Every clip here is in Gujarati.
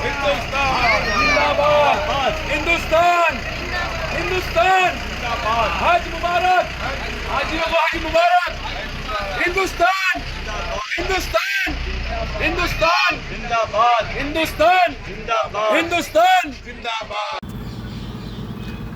હિન્દુસ્તાન હિન્દુસ્તાન હિન્દુસ્તાન જિંદાબાદ હજ મુબારક હાજીઓ મુબારક હિન્દુસ્તાન હિન્દુસ્તાન હિન્દુસ્તાન હિન્દુસ્તાન હિન્દુસ્તાન જિંદાબાદ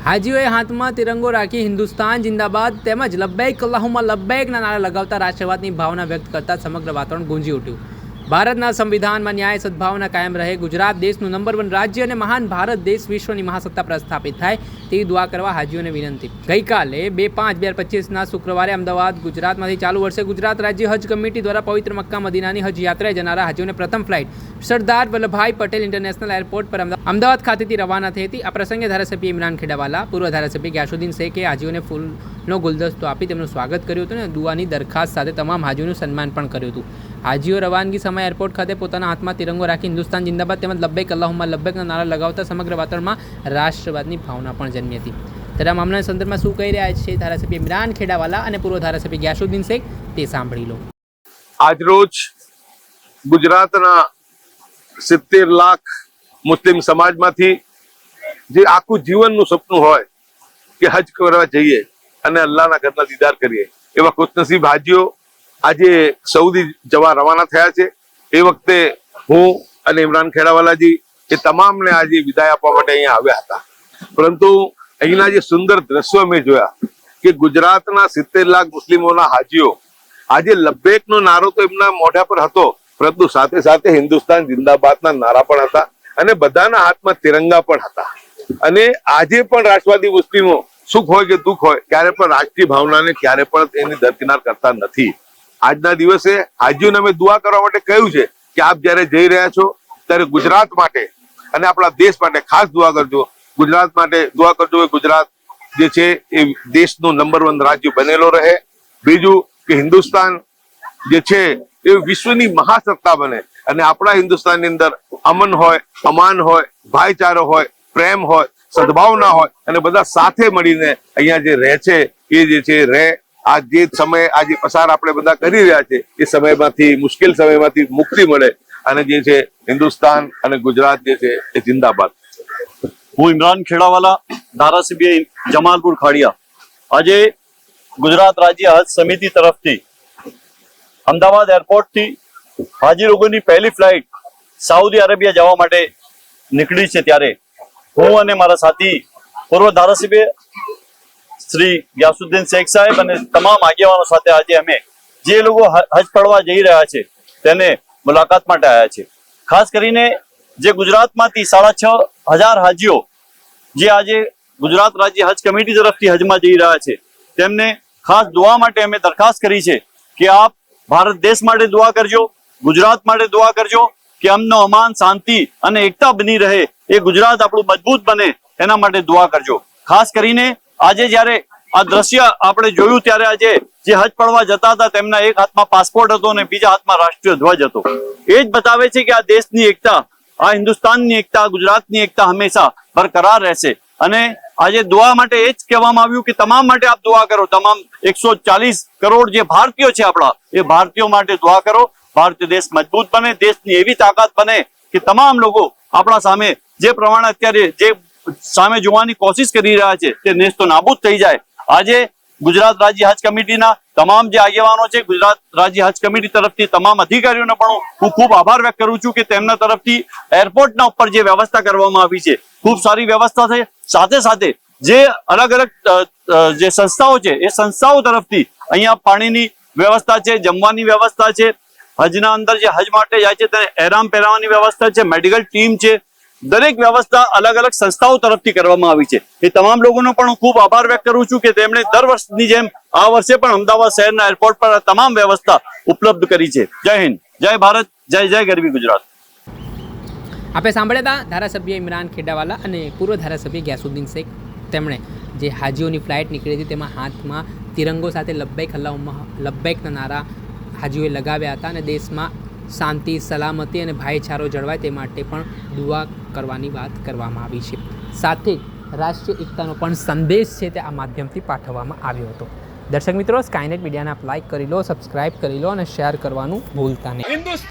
હાજીઓએ હાથમાં તિરંગો રાખી હિન્દુસ્તાન જિંદાબાદ તેમજ લબ્બૈક અલ્લાહુમાં લબ્બૈકના નારા લગાવતા રાષ્ટ્રવાદની ભાવના વ્યક્ત કરતા સમગ્ર વાતાવરણ ગુંજી ઉઠ્યું ભારતના સંવિધાનમાં ન્યાય સદભાવના કાયમ રહે. ગુજરાત દેશનું નંબર વન રાજ્ય અને મહાન ભારત દેશ વિશ્વની મહાસત્તા પ્રસ્થાપિત થાય. તેવી દુઆ કરવા હાજીઓને વિનંતી. ગઈકાલે બે પાંચ બે હજાર પચીસના શુક્રવારે અમદાવાદ, ગુજરાતમાંથી ચાલુ વર્ષે ગુજરાત રાજ્ય હજ કમિટી દ્વારા પવિત્ર મક્કા મદીનાની હજ યાત્રાએ જનારા હાજીઓને પ્રથમ flight Sardar Vallabhbhai Patel international airport પર અમદા- અમદાવાદ ખાતેથી રવાના થઈ હતી. આ પ્રસંગે ધારાસભ્ય ઇમરાન ખેડાવાલા, પૂર્વ ધારાસભ્ય ગ્યાસુદ્દીન શેખે હાજીઓને ફૂલનો ગુલદસ્તો આપી તેમનું સ્વાગત કર્યું હતું અને દુઆની દરખાસ્ત સાથે તમામ હાજીઓનું સન્માન પણ કર્યું હતું. હાજીઓ રવાનગી સમયે એરપોર્ટ ખાતે પોતાના હાથમાં તિરંગો રાખી હિન્દુસ્તાન જિંદાબાદ તેમજ લબ્બેક અલ્લાહમાં લબ્બેકના નારા લગાવતા સમગ્ર વાતાવરણમાં રાષ્ટ્રવાદની ભાવના પણ જન્મી હતી. ત્યારે મામલાના સંદર્ભમાં શું કહી રહ્યા છે ધારાસભ્ય ઇમરાન ખેડાવાલા અને પૂર્વ ધારાસભ્ય ગ્યાસુદ્દીન શેખ તે સાંભળી લો. આજરોજ ગુજરાતના સિત્તેર લાખ મુસ્લિમ સમાજમાંથી જે આખું જીવનનું સપનું હોય કે હજ કરવા જઈએ અને અલ્લાહના ઘરના દીદાર કરીએ, એવા ખુશનસીબ હાજીઓ આજે સૌદી જવા રવાના થયા છે. એ વખતે હું અને ઇમરાન ખેડાવાલાજી એ તમામને આજે વિદાય આપવા માટે અહીંયા આવ્યા હતા. પરંતુ અહીંના જે સુંદર દ્રશ્યો મેં જોયા કે ગુજરાતના સિત્તેર લાખ મુસ્લિમોના હાજીઓ, આજે લબ્બેક નો નારો તો એમના મોઢા પર હતો, પરંતુ સાથે સાથે હિન્દુસ્તાન જિંદાબાદના નારા પણ હતા અને બધાના હાથમાં તિરંગા પણ હતા. અને આજે પણ રાષ્ટ્રવાદી મુસ્લિમો સુખ હોય કે દુઃખ હોય, ક્યારે પણ રાષ્ટ્રીય ભાવનાને ક્યારે પણ એની દરકિનાર કરતા નથી. આજના દિવસે હાજીઓને અમે દુઆ કરવા માટે કહ્યું છે કે આપ જયારે જઈ રહ્યા છો, ત્યારે ગુજરાત માટે અને આપણા દેશ માટે ખાસ દુઆ કરજો. ગુજરાત માટે દુઆ કરજો કે ગુજરાત જે છે એ દેશનું નંબર વન રાજ્ય બનેલો રહે. બીજું કે હિન્દુસ્તાન જે છે એ વિશ્વની મહાસત્તા બને. અને આપણા હિન્દુસ્તાનની અંદર અમન હોય, અમાન હોય, ભાઈચારો હોય, પ્રેમ હોય, સદભાવના હોય અને બધા સાથે મળીને અહીંયા જે રહે છે એ જે છે રહે. આ જે સમય આજે પસાર આપણે બધા કરી રહ્યા છે, એ સમયમાંથી, મુશ્કેલ સમયમાંથી મુક્તિ મળે. અને જે છે હિન્દુસ્તાન અને ગુજરાત જે છે એ જિંદાબાદ. હું ઇમરાન ખેડાવાલા, ધારાસભ્ય જમાલપુર ખાડિયા. આજે ગુજરાત રાજ્ય હજ સમિતિ તરફથી અમદાવાદ એરપોર્ટથી હાજી લોકોની પહેલી ફ્લાઇટ સાઉદી અરેબિયા જવા માટે નીકળી છે ત્યારે હું અને મારા સાથી પૂર્વ ધારાસભ્ય શ્રી ગ્યાસુદ્દીન શેખ સાહેબ અને તમામ આગેવાનો સાથે આજે અમે જે લોકો હજ પડવા જઈ રહ્યા છે તેને મુલાકાત માટે આવ્યા છે. ખાસ કરીને જે ગુજરાતમાંથી સાડા છ હજાર હાજીઓ જે આજે ગુજરાત રાજ્ય હજ કમિટી તરફથી હજમાં જઈ રહ્યા છે, તેમને ખાસ દુઆ માટે અમે દરખાસ્ત કરી છે કે આપ ભારત દેશ માટે દુઆ કરજો, ગુજરાત માટે દુઆ કરજો, કે અમનો અમાન, શાંતિ અને એકતા બની રહે, એ ગુજરાત આપણું મજબૂત બને, એના માટે દુઆ કરજો. ખાસ કરીને આજે જ્યારે આ દ્રશ્ય આપણે જોયું ત્યારે આજે જે હજ પડવા જતા હતા, તેમના એક હાથમાં પાસપોર્ટ હતો અને બીજા હાથમાં રાષ્ટ્રીય ધ્વજ હતો. એ જ બતાવે છે કે આ દેશની એકતા આ હિન્દુસ્તાનની એકતા, ગુજરાતની એકતા હંમેશા બરકરાર રહેશે. અને આજે દુઆ માટે એ જ કહેવામાં આવ્યું કે તમામ માટે આપ દુઆ કરો. તમામ એકસો કરોડ જે ભારતીયો છે આપણા, એ ભારતીયો માટે દુઆ કરો. ભારતીય દેશ મજબૂત બને, દેશની એવી તાકાત બને કે તમામ લોકો આપણા સામે જે પ્રમાણે અત્યારે જે સામે જોવાની કોશિશ કરી રહ્યા છે, તે નેસ્તો નાબૂદ થઈ જાય. આજે ગુજરાત રાજ્ય હજ કમિટીના તમામ જે આગેવાનો છે, ગુજરાત રાજ્ય હજ કમિટી તરફથી તમામ અધિકારીઓનો પણ હું ખૂબ આભાર વ્યક્ત કરું છું કે તેમના તરફથી એરપોર્ટના ઉપર જે વ્યવસ્થા કરવામાં આવી છે, ખૂબ સારી વ્યવસ્થા છે. સાથે સાથે જે અલગ અલગ જે સંસ્થાઓ છે, એ સંસ્થાઓ તરફથી અહીંયા પાણીની વ્યવસ્થા છે, જમવાની વ્યવસ્થા છે, હજના અંદર જે હજ માટે જાય છે, તેને એરામ પહેરાવવાની વ્યવસ્થા છે, મેડિકલ ટીમ છે દરેક વ્યવસ્થા અલગ અલગ સંસ્થાઓ તરફથી કરવામાં આવી છે. એ તમામ લોકોનો પણ ખૂબ આભાર વ્યક્ત કરું છું કે તેમણે દર વર્ષની જેમ આ વર્ષે પણ અમદાવાદ શહેરના એરપોર્ટ પર તમામ વ્યવસ્થા ઉપલબ્ધ કરી છે. જય હિન્દ, જય ભારત, જય જય ગરવી ગુજરાત. આપણે સાંભળ્યા હતા ધારાસભ્ય ઇમરાન ખેડાવાલા અને પૂર્વ ધારાસભ્ય ગ્યાસુદ્દીન શેખ. તેમણે જે હાજીઓની ફ્લાઇટ નીકળી હતી તેમાં હાથમાં તિરંગો સાથે લબ્બેક અલ્લાહુમ્મા લબ્બેકના નારા હાજીઓએ લગાવ્યા હતા અને દેશમાં શાંતિ, સલામતી અને ભાઈચારો જળવાય તે માટે પણ દુઆ કરવાની વાત કરવામાં આવી છે. સાથે રાષ્ટ્રીય એકતાનો પણ સંદેશ છે તે આ માધ્યમથી પાઠવવામાં આવ્યો હતો. દર્શક મિત્રો સ્કાયનેટ મીડિયાને આપ લાઇક કરી લો સબસ્ક્રાઇબ કરી લો અને શેર કરવાનું ભૂલતા નહીં.